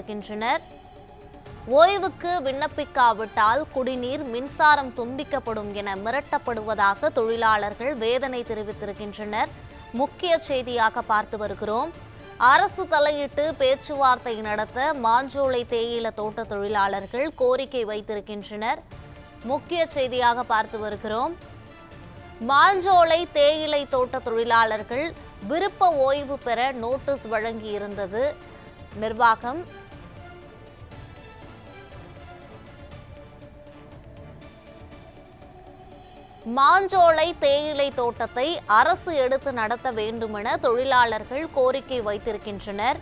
இருக்கின்றனர் ஓய்வுக்கு விண்ணப்பிக்காவிட்டால் குடிநீர் மின்சாரம் துண்டிக்கப்படும் என மிரட்டப்படுவதாக தொழிலாளர்கள் வேதனை தெரிவித்திருக்கின்றனர். முக்கிய செய்தியாக பார்த்து வருகிறோம். அரசு தலையிட்டு பேச்சுவார்த்தை நடத்த மாஞ்சோலை தேயில தோட்ட தொழிலாளர்கள் கோரிக்கை வைத்திருக்கின்றனர். முக்கிய செய்தியாக பார்த்து வருகிறோம். மாஞ்சோலை தேயிலை தோட்ட தொழிலாளர்கள் விருப்ப ஓய்வு பெற நோட்டீஸ் வழங்கியிருந்தது. நிர்வாகம் மாஞ்சோலை தேயிலை தோட்டத்தை அரசு எடுத்து நடத்த வேண்டுமென தொழிலாளர்கள் கோரிக்கை வைத்திருக்கின்றனர்.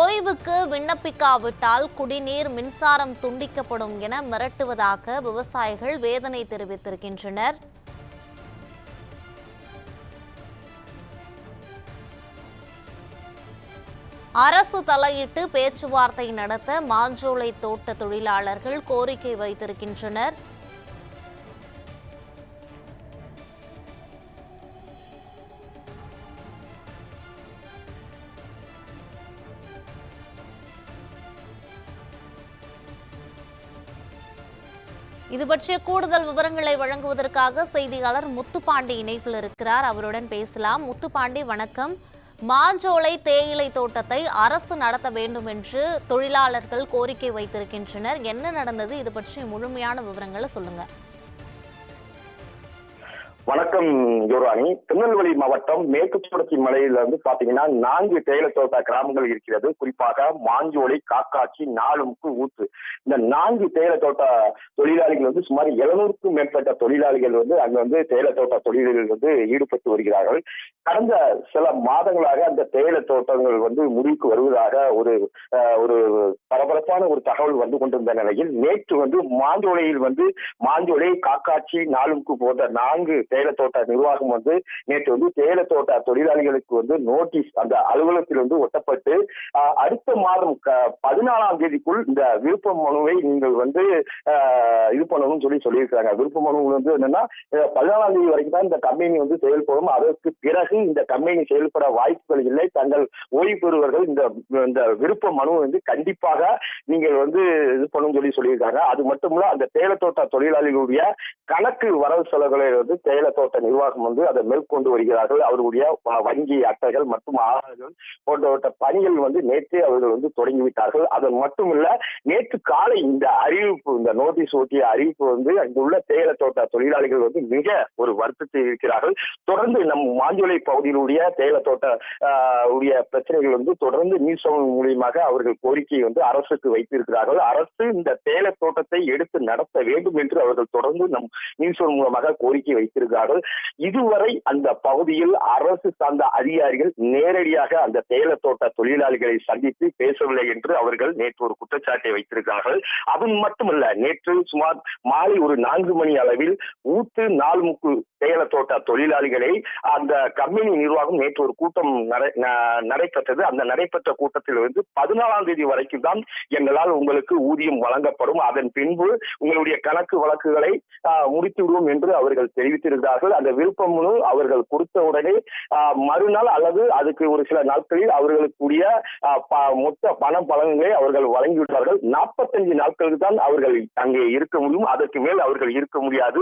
ஓய்வுக்கு விண்ணப்பிக்காவிட்டால் குடிநீர் மின்சாரம் துண்டிக்கப்படும் என மிரட்டுவதாக விவசாயிகள் வேதனை தெரிவித்திருக்கின்றனர். அரசு தலையிட்டு பேச்சுவார்த்தை நடத்த மாஞ்சோலை தோட்ட தொழிலாளர்கள் கோரிக்கை வைத்திருக்கின்றனர். இது பற்றிய கூடுதல் விவரங்களை வழங்குவதற்காக செய்தியாளர் முத்துப்பாண்டி இணைப்பில் இருக்கிறார். அவருடன் பேசலாம். முத்துப்பாண்டி வணக்கம். மாஞ்சோலை தேயிலை தோட்டத்தை அரசு நடத்த வேண்டும் என்று தொழிலாளர்கள் கோரிக்கை வைத்திருக்கின்றனர். என்ன நடந்தது? இது பற்றி முழுமையான விவரங்களை சொல்லுங்க. வணக்கம் யுவராணி. திருநெல்வேலி மாவட்டம் மேற்கு தொடர்ச்சி மலையில வந்து பாத்தீங்கன்னா நான்கு தேயிலை தோட்ட கிராமங்கள் இருக்கிறது. குறிப்பாக மாஞ்சோலை காக்காட்சி நாலுமுக்கு ஊத்து. இந்த நான்கு தேயிலை தோட்ட தொழிலாளிகள் வந்து சுமார் எழுநூறுக்கும் மேற்பட்ட தொழிலாளிகள் வந்து அங்க வந்து தேயிலை தோட்ட தொழில்களில் வந்து ஈடுபட்டு வருகிறார்கள். கடந்த சில மாதங்களாக அந்த தேயிலை தோட்டங்கள் வந்து முடிவுக்கு வருவதாக ஒரு ஒரு பரபரப்பான ஒரு தகவல் வந்து கொண்டிருந்த நிலையில் நேற்று வந்து மாஞ்சோலையில் வந்து மாஞ்சோலை காக்காட்சி நாலுமுக்கு போன்ற நான்கு தேயிலை நிர்வாகம் வந்து நேற்று வந்து தேயிலை தொழிலாளிகளுக்கு வந்து நோட்டீஸ் அந்த அலுவலகத்தில் வந்து ஒட்டப்பட்டு அடுத்த மாதம் பதினாலாம் தேதிக்குள் இந்த விருப்ப மனுவை நீங்கள் வந்து இது பண்ணணும்னு சொல்லி சொல்லியிருக்காங்க விருப்ப மனு வந்து என்னன்னா பதினாலாம் தேதி வரைக்கும் தான் இந்த கம்பெனி வந்து செயல்படும். அதற்கு பிறகு இந்த கம்பெனி செயல்பட வாய்ப்புகள் இல்லை. தங்கள் ஓய்வு பெறுவர்கள் இந்த இந்த விருப்ப மனு வந்து கண்டிப்பாக நீங்கள் வந்து இது பண்ணணும்னு சொல்லி சொல்லியிருக்காங்க. அது மட்டுமல்ல அந்த தேயிலை தோட்ட தொழிலாளிகளுடைய கணக்கு வரவு செலவுகளை வந்து தேயிலை தோட்ட நிர்வாகம் வந்து அதை மேற்கொண்டு வருகிறார்கள். அவர்களுடைய வங்கி அட்டைகள் மற்றும் ஆதாரங்கள் போன்றவற்ற பணிகள் வந்து நேற்றே அவர்கள் வந்து தொடங்கிவிட்டார்கள். அது மட்டுமில்ல நேற்று காலை இந்த அறிவிப்பு இந்த நோட்டீஸ் ஓட்டிய அறிவிப்பு வந்து அங்குள்ள தேயிலை தோட்ட தொழிலாளிகள் வந்து மிக ஒரு வருத்தத்தில் இருக்கிறார்கள். தொடர்ந்து நம் மாஞ்சோலை பகுதியிலுடைய தேயிலை தோட்ட உடைய பிரச்சனைகள் வந்து தொடர்ந்து நீர் செவன் மூலியமாக அவர்கள் கோரிக்கை வந்து அரசுக்கு வைத்திருக்கிறார்கள். அரசு இந்த தேயிலை தோட்டத்தை எடுத்து நடத்த வேண்டும் என்று அவர்கள் தொடர்ந்து நம் நீர் செவன் மூலமாக கோரிக்கை வைத்திருக்கிறார்கள். இதுவரை அந்த பகுதியில் அரசு சார்ந்த அதிகாரிகள் நேரடியாக அந்த தேல தோட்ட தொழிலாளிகளை சந்தித்து பேசவில்லை என்று அவர்கள் நேற்று ஒரு குற்றச்சாட்டை வைத்திருக்கிறார்கள். அது மட்டுமல்ல நேற்று சுமார் மாலை ஒரு நான்கு மணி அளவில் ஊத்து நால்முக்கு தேயிலை தோட்ட தொழிலாளிகளை அந்த கம்பெனி நிர்வாகம் நேற்று ஒரு கூட்டம் நடைபெற்றது. அந்த நடைபெற்ற கூட்டத்தில் இருந்து பதினாலாம் தேதி வரைக்கும் தான் எங்களால் உங்களுக்கு ஊதியம் வழங்கப்படும். அதன் பின்பு உங்களுடைய கணக்கு வழக்குகளை முடித்துவிடுவோம் முடித்து விடுவோம் என்று அவர்கள் தெரிவித்திருக்கிறார்கள் அந்த விருப்ப மனு அவர்கள் கொடுத்த உடனே மறுநாள் அல்லது அதுக்கு ஒரு சில நாட்களில் அவர்களுக்குரிய மொத்த பண பலன்களை அவர்கள் வழங்கிவிட்டார்கள் நாற்பத்தஞ்சு நாட்களுக்கு தான் அவர்கள் அங்கே இருக்க முடியும். அதற்கு மேல் அவர்கள் இருக்க முடியாது.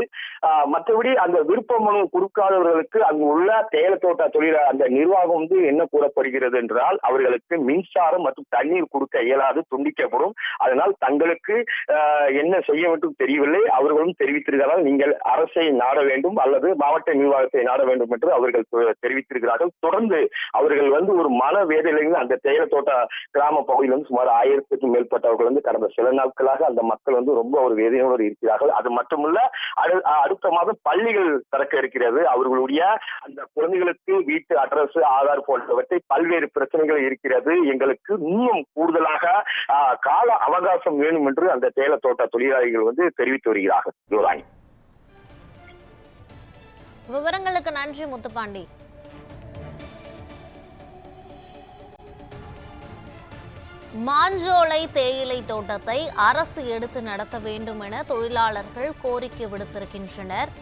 மற்றபடி அந்த விருப்ப மனு கொடுக்காதவர்களுக்கு அங்கு உள்ள தேயிலை தோட்ட தொழில அந்த நிர்வாகம் வந்து என்ன கூறப்படுகிறது என்றால் அவர்களுக்கு மின்சாரம் மற்றும் தண்ணீர் கொடுக்க இயலாது துண்டிக்கப்படும். அதனால் தங்களுக்கு ஆஹ், என்ன செய்ய வேண்டும் தெரியவில்லை. அவர்களும் தெரிவித்திருக்கிறார்கள். நீங்கள் அரசை நாட வேண்டும் அல்ல அல்லது மாவட்ட நிர்வாகத்தை நாட வேண்டும் என்று அவர்கள் தெரிவித்திருக்கிறார்கள். தொடர்ந்து அவர்கள் வந்து ஒரு மன வேதனையில் அந்த தேயிலை தோட்ட கிராம பகுதியில் வந்து சுமார் ஆயிரத்துக்கும் மேற்பட்டவர்கள் வந்து கடந்த சில நாட்களாக அந்த மக்கள் வந்து ரொம்ப ஒரு வேதனையோடு இருக்கிறார்கள். அது மட்டுமல்ல அடு- அடுத்த மாதம் பள்ளிகள் திறக்க இருக்கிறது. அவர்களுடைய அந்த குழந்தைகளுக்கு வீட்டு அட்ரஸ் ஆதார் போன்றவற்றை பல்வேறு பிரச்சனைகள் இருக்கிறது. எங்களுக்கு இன்னும் கூடுதலாக ஆஹ், கால அவகாசம் வேணும் என்று அந்த தேயிலை தோட்ட தொழிலாளிகள் வந்து தெரிவித்து வருகிறார்கள். ஜோராணி விவரங்களுக்கு நன்றி முத்துப்பாண்டி. மாஞ்சோலை தேயிலை தோட்டத்தை அரசு எடுத்து நடத்த வேண்டும் என தொழிலாளர்கள் கோரிக்கை விடுத்திருக்கின்றனர்.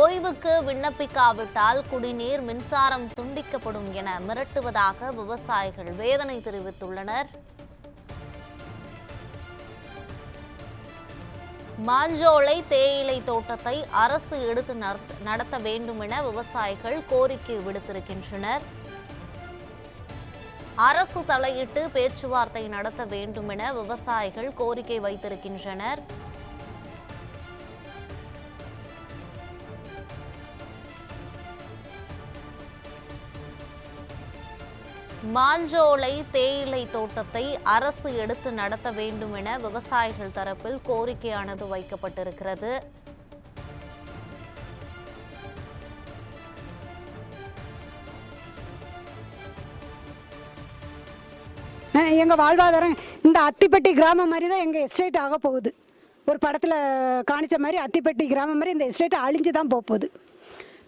ஓய்வுக்கு விண்ணப்பிக்காவிட்டால் குடிநீர் மின்சாரம் துண்டிக்கப்படும் என மிரட்டுவதாக விவசாயிகள் வேதனை தெரிவித்துள்ளனர். மாஞ்சோலை தேயிலை தோட்டத்தை அரசு எடுத்து நடத்த- நடத்த வேண்டும் என விவசாயிகள் கோரிக்கை விடுத்திருக்கின்றனர். அரசு தலையிட்டு பேச்சுவார்த்தை நடத்த வேண்டும் என விவசாயிகள் கோரிக்கை வைத்திருக்கின்றனர். மாஞ்சோலை தேயிலை தோட்டத்தை அரசு எடுத்து நடத்த வேண்டும் என விவசாயிகள் தரப்பில் கோரிக்கையானது வைக்கப்பட்டிருக்கிறது. எங்கள் வாழ்வாதாரம் இந்த அத்திப்பட்டி கிராமம் மாதிரி தான் எங்கள் எஸ்டேட் ஆக போகுது. ஒரு படத்தில் காணிச்ச மாதிரி அத்திப்பட்டி கிராமம் மாதிரி இந்த எஸ்டேட் அழிஞ்சு தான் போக போகுது.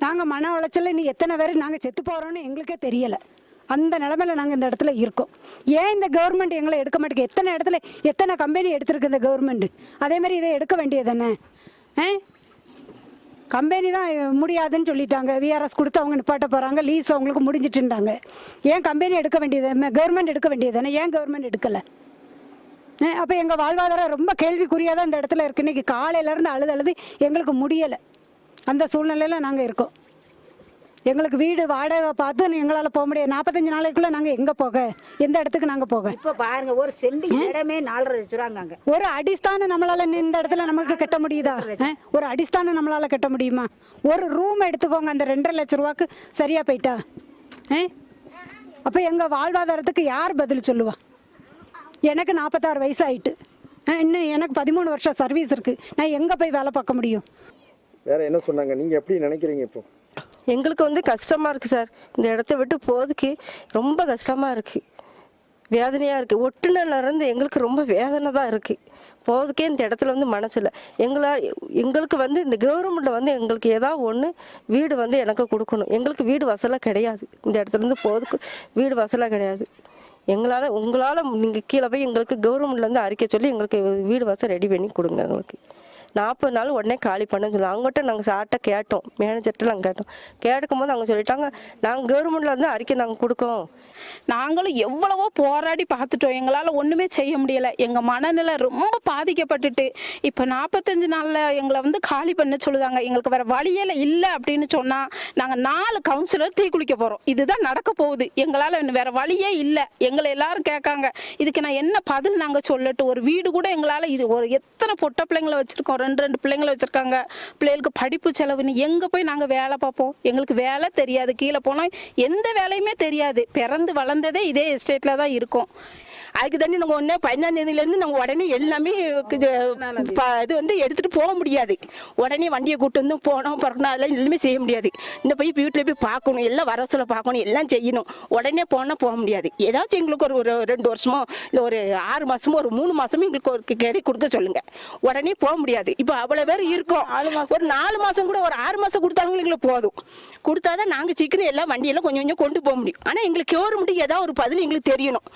நாங்கள் மன உளைச்சல் இன்னும் எத்தனை பேர் நாங்கள் செத்து போகிறோன்னு எங்களுக்கே தெரியலை. அந்த நிலமையில நாங்கள் இந்த இடத்துல இருக்கோம். ஏன் இந்த கவர்மெண்ட் எங்களை எடுக்க மாட்டேங்குது? எத்தனை இடத்துல எத்தனை கம்பெனி எடுத்திருக்கு இந்த கவர்மெண்ட் அதே மாதிரி இதை எடுக்க வேண்டியது தானே ஆ? கம்பெனி தான் முடியாதுன்னு சொல்லிட்டாங்க. விஆர்எஸ் கொடுத்து அவங்க நிப்பாட்ட போகிறாங்க லீஸ் அவங்களுக்கு முடிஞ்சிட்டுண்டாங்க ஏன் கம்பெனி எடுக்க வேண்டியது கவர்மெண்ட் எடுக்க வேண்டியது தானே ஏன் கவர்மெண்ட் எடுக்கலை? அப்போ எங்கள் வாழ்வாதாரம் ரொம்ப கேள்விக்குறியாக தான் இந்த இடத்துல இருக்கு. இன்னைக்கு காலையிலேருந்து அழுது அழுது எங்களுக்கு முடியலை. அந்த சூழ்நிலையில் நாங்கள் இருக்கோம். எங்களுக்கு வீடு வாடகை பார்த்து எங்களால் போக முடியாது. நாற்பத்தஞ்சு நாளைக்குள்ளே நாங்கள் எங்கே போக? எந்த இடத்துக்கு நாங்கள் போக? இப்ப பாருங்க ஒரு செண்டு இடமே நாலரை லட்ச ரூபாங்க அங்க. ஒரு அடிஸ்தானம் நம்மளால இந்த இடத்துல நம்மளுக்கு கட்ட முடியுதா? ஒரு அடிஸ்தானம் நம்மளால கட்ட முடியுமா? ஒரு ரூம் எடுத்துக்கோங்க அந்த ரெண்டரை லட்ச ரூபாக்கு சரியா போயிட்டா? அப்ப எங்க வாழ்வாதாரத்துக்கு யார் பதில் சொல்லுவா? எனக்கு நாற்பத்தாறு வயசு ஆயிட்டு. அஹ், இன்னும் எனக்கு பதிமூணு வருஷம் சர்வீஸ் இருக்கு. நான் எங்க போய் வேலை பார்க்க முடியும்? வேற என்ன சொன்னாங்க? நீங்க எப்படி நினைக்கிறீங்க இப்போ? எங்களுக்கு வந்து கஷ்டமாக இருக்குது சார். இந்த இடத்த விட்டு போகிறதுக்கு ரொம்ப கஷ்டமாக இருக்குது வேதனையாக இருக்குது ஒட்டுநர்லேருந்து எங்களுக்கு ரொம்ப வேதனை தான் இருக்குது போகிறதுக்கே இந்த இடத்துல வந்து மனசில் எங்களை எங்களுக்கு வந்து இந்த கவர்மெண்ட்டில் வந்து எங்களுக்கு ஏதாவது ஒன்று வீடு வந்து எனக்கு கொடுக்கணும். எங்களுக்கு வீடு வசலாக கிடையாது. இந்த இடத்துலேருந்து போகிறதுக்கு வீடு வசலாக கிடையாது. எங்களால் உங்களால் நீங்கள் கீழே போய் எங்களுக்கு கவர்மெண்ட்லேருந்து அறிக்கை சொல்லி எங்களுக்கு வீடு வசதி ரெடி பண்ணி கொடுங்க எங்களுக்கு. நாற்பது நாள் உடனே காலி பண்ண சொல்லி அவங்ககிட்ட நாங்கள் சார்ட்ட கேட்டோம். மேனேஜர்கிட்ட நாங்கள் கேட்டோம். கேட்கும் போது அவங்க சொல்லிட்டாங்க நாங்கள் கவர்மெண்ட்ல இருந்து அறிக்கை நாங்கள் கொடுக்கோம். நாங்களும் எவ்வளவோ போராடி பார்த்துட்டோம். எங்களால் ஒன்றுமே செய்ய முடியலை. எங்கள் மனநிலை ரொம்ப பாதிக்கப்பட்டுட்டு. இப்போ நாற்பத்தஞ்சு நாளில் எங்களை வந்து காலி பண்ண சொல்லுதாங்க. எங்களுக்கு வேறு வழியில் இல்லை அப்படின்னு சொன்னால் நாங்கள் நாலு கவுன்சிலர் தீக்குளிக்க போகிறோம் இதுதான் நடக்க போகுது. எங்களால் வேறு வழியே இல்லை. எங்களை எல்லாரும் கேட்காங்க. இதுக்கு நான் என்ன பதில் நாங்கள் சொல்லட்டும்? ஒரு வீடு கூட எங்களால் இது ஒரு எத்தனை பொட்ட பிள்ளைங்களை வச்சுருக்கோம்? ரெண்டு ரெண்டு பிள்ளைங்களை வச்சுருக்காங்க. பிள்ளைகளுக்கு படிப்பு செலவுன்னு எங்கே போய் நாங்கள் வேலை பார்ப்போம்? எங்களுக்கு வேலை தெரியாது. கீழே போனால் எந்த வேலையுமே தெரியாது. பிறந்து வளர்ந்ததே இதே எஸ்டேட்டில் தான் இருக்கும். அதுக்கு தானே நாங்கள் ஒன்றே பதினாம் தேதியிலேருந்து நாங்கள் உடனே எல்லாமே இது வந்து எடுத்துகிட்டு போக முடியாது. உடனே வண்டியை கூட்டு வந்து போனோம் பிறக்கணும் அதெல்லாம் எதுவுமே செய்ய முடியாது. இந்த போய் வீட்டில் போய் பார்க்கணும் எல்லாம் வர சொல்ல பார்க்கணும் எல்லாம் செய்யணும். உடனே போனால் போக முடியாது. ஏதாச்சும் எங்களுக்கு ஒரு ஒரு ரெண்டு வருஷமோ இல்லை ஒரு ஆறு மாதமோ ஒரு மூணு மாதமோ எங்களுக்கு ஒரு கேடி கொடுக்க சொல்லுங்க. உடனே போக முடியாது. இப்போ அவ்வளோ பேர் இருக்கோம். ஒரு நாலு மாதம் கூட ஒரு ஆறு மாதம் கொடுத்தாலும் எங்களுக்கு போதும். கொடுத்தாதான் நாங்கள் சீக்கிரம் எல்லாம் வண்டியெல்லாம் கொஞ்சம் கொஞ்சம் கொண்டு போக முடியும். ஆனால் எங்களுக்கு கவர்மெண்ட்டுக்கு ஏதாவது ஒரு பதில் எங்களுக்கு தெரியணும்.